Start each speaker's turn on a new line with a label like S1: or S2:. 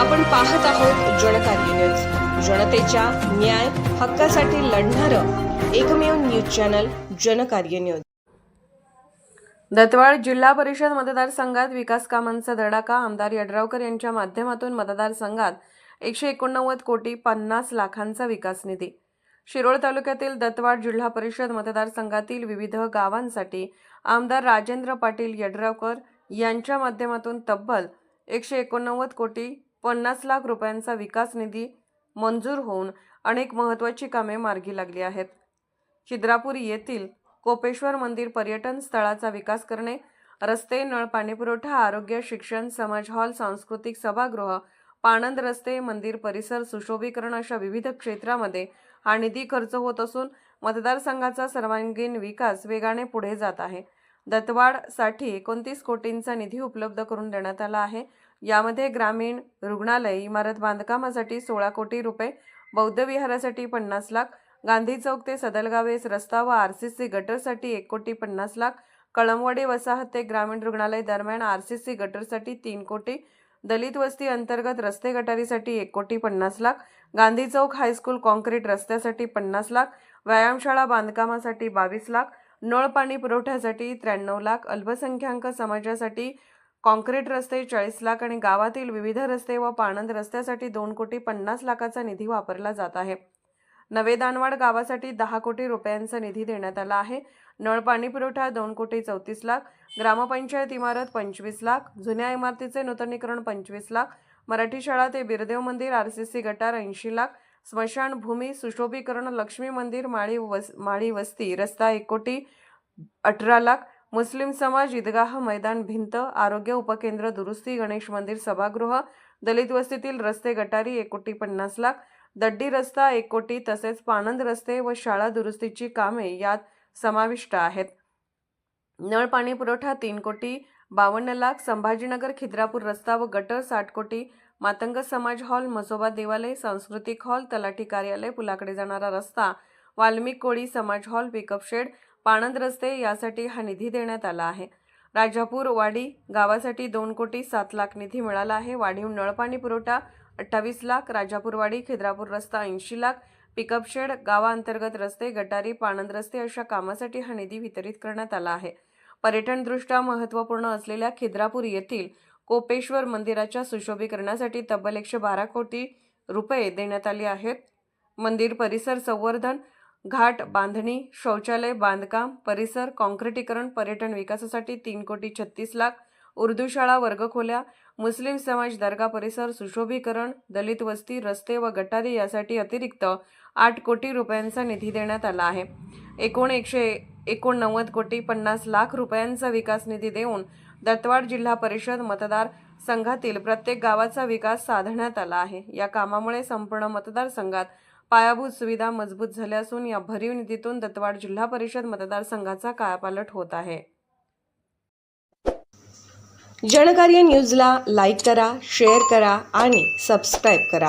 S1: आपण पाहत आहोत जनकार्य न्यूज. जनतेच्या न्याय हक्कासाठी लढणारं एकमेव न्यूज चॅनल जनकार्य न्यूज.
S2: दत्तवाड जिल्हा परिषद मतदारसंघात विकास कामांचा धडाका आमदार यड्रावकर यांच्या माध्यमातून मतदारसंघात एकशे एकोणनव्वद कोटी पन्नास लाखांचा विकास निधी. शिरोळ तालुक्यातील दत्तवाड जिल्हा परिषद मतदारसंघातील विविध गावांसाठी आमदार राजेंद्र पाटील यड्रावकर यांच्या माध्यमातून तब्बल एकशे एकोणनव्वद कोटी पन्नास लाख रुपयांचा विकास निधी मंजूर होऊन अनेक महत्त्वाची कामे मार्गी लागली आहेत. खिद्रापूर येथील कोपेश्वर मंदिर पर्यटन स्थळाचा विकास करणे रस्ते नळ पाणीपुरवठा आरोग्य शिक्षण समाज हॉल सांस्कृतिक सभागृह पाणंद रस्ते मंदिर परिसर सुशोभीकरण अशा विविध क्षेत्रामध्ये हा निधी खर्च होत असून मतदारसंघाचा सर्वांगीण विकास वेगाने पुढे जात आहे. दत्तवाडसाठी एकोणतीस कोटींचा निधी उपलब्ध करून देण्यात आला आहे. यामध्ये ग्रामीण रुग्णालय इमारत बांधकामासाठी सोळा कोटी रुपये बौद्ध विहारासाठी पन्नास लाख गांधी चौक ते सदलगावेस रस्ता व आर सी सी गटरसाठी एक कोटी पन्नास लाख कळमवाडी वसाहत ते ग्रामीण रुग्णालय दरम्यान आर सी सी गटरसाठी तीन कोटी दलित वस्ती अंतर्गत रस्ते गटारीसाठी एक कोटी पन्नास lakh Gandhi Chowk high school concrete रस्त्यासाठी पन्नास लाख व्यायामशाळा बांधकामासाठी बावीस लाख नळ पाणी पुरवठ्यासाठी त्र्याण्णव लाख अल्पसंख्याक समाजासाठी कॉन्क्रीट रस्ते चाळीस लाख आणि गावातील विविध रस्ते व पाणंद रस्त्यासाठी दोन कोटी पन्नास लाखाचा निधी वापरला जात आहे. नवे दानवाड गावासाठी दहा कोटी रुपयांचा निधी देण्यात आला आहे. नळ पाणी पुरवठा दोन कोटी चौतीस लाख ग्रामपंचायत इमारत पंचवीस लाख जुन्या इमारतीचे नूतनीकरण पंचवीस लाख मराठी शाळा ते बिरदेव मंदिर आर सी सी गटार ऐंशी लाख स्मशानभूमी सुशोभीकरण लक्ष्मी मंदिर माळी वस माळी वस्ती रस्ता एक कोटी अठरा लाख मुस्लिम समाज ईदगाह मैदान भिंत आरोग्य उपकेंद्र दुरुस्ती गणेश मंदिर सभागृह दलित वस्तीतील रस्ते गटारी एक कोटी पन्नास लाख दड्डी रस्ता एक कोटी तसेच पाणंद रस्ते व शाळा दुरुस्तीची कामे यात समाविष्ट आहेत. नळ पाणी पुरवठा तीन कोटी बावन्न लाख संभाजीनगर खिद्रापूर रस्ता व गटर साठ कोटी मातंग समाज हॉल मसोबा देवालय सांस्कृतिक हॉल तलाठी कार्यालय पुलाकडे जाणारा रस्ता वाल्मिक कोळी समाज हॉल पिकअप शेड पाणंद रस्ते यासाठी हा निधी देण्यात आला आहे. राजापूर वाडी गावासाठी दोन कोटी सात लाख निधी मिळाला आहे. वाढीव नळपाणी पुरवठा अठ्ठावीस लाख राजापूरवाडी खिद्रापूर रस्ता ऐंशी लाख पिकअप शेड गावाअंतर्गत रस्ते गटारी पाणंद रस्ते अशा कामासाठी हा निधी वितरित करण्यात आला आहे. पर्यटनदृष्ट्या महत्त्वपूर्ण असलेल्या खिद्रापूर येथील कोपेश्वर मंदिराच्या सुशोभीकरणासाठी तब्बल एकशे बारा कोटी रुपये देण्यात आले आहेत. मंदिर परिसर संवर्धन घाट बांधणी शौचालय बांधकाम परिसर काँक्रिटीकरण पर्यटन विकासासाठी तीन कोटी छत्तीस लाख उर्दू शाळा वर्गखोल्या मुस्लिम समाज दर्गा परिसर सुशोभीकरण दलित वस्ती रस्ते व गटारी यासाठी अतिरिक्त आठ कोटी रुपयांचा निधी देण्यात आला आहे. एकूण एकशे एकोणनव्वद कोटी पन्नास लाख रुपयांचा विकास निधी देऊन दत्तवाड जिल्हा परिषद मतदार संघातील प्रत्येक गावाचा विकास साधण्यात आला आहे. या कामामुळे संपूर्ण मतदारसंघात पायाभूत सुविधा मजबूत झाल्या असून या भरीव निधीतून दत्तवाड जिल्हा परिषद मतदारसंघाचा कायापालट होत आहे.
S1: जनकार्य न्यूजला लाईक करा शेअर करा आणि सबस्क्राईब करा.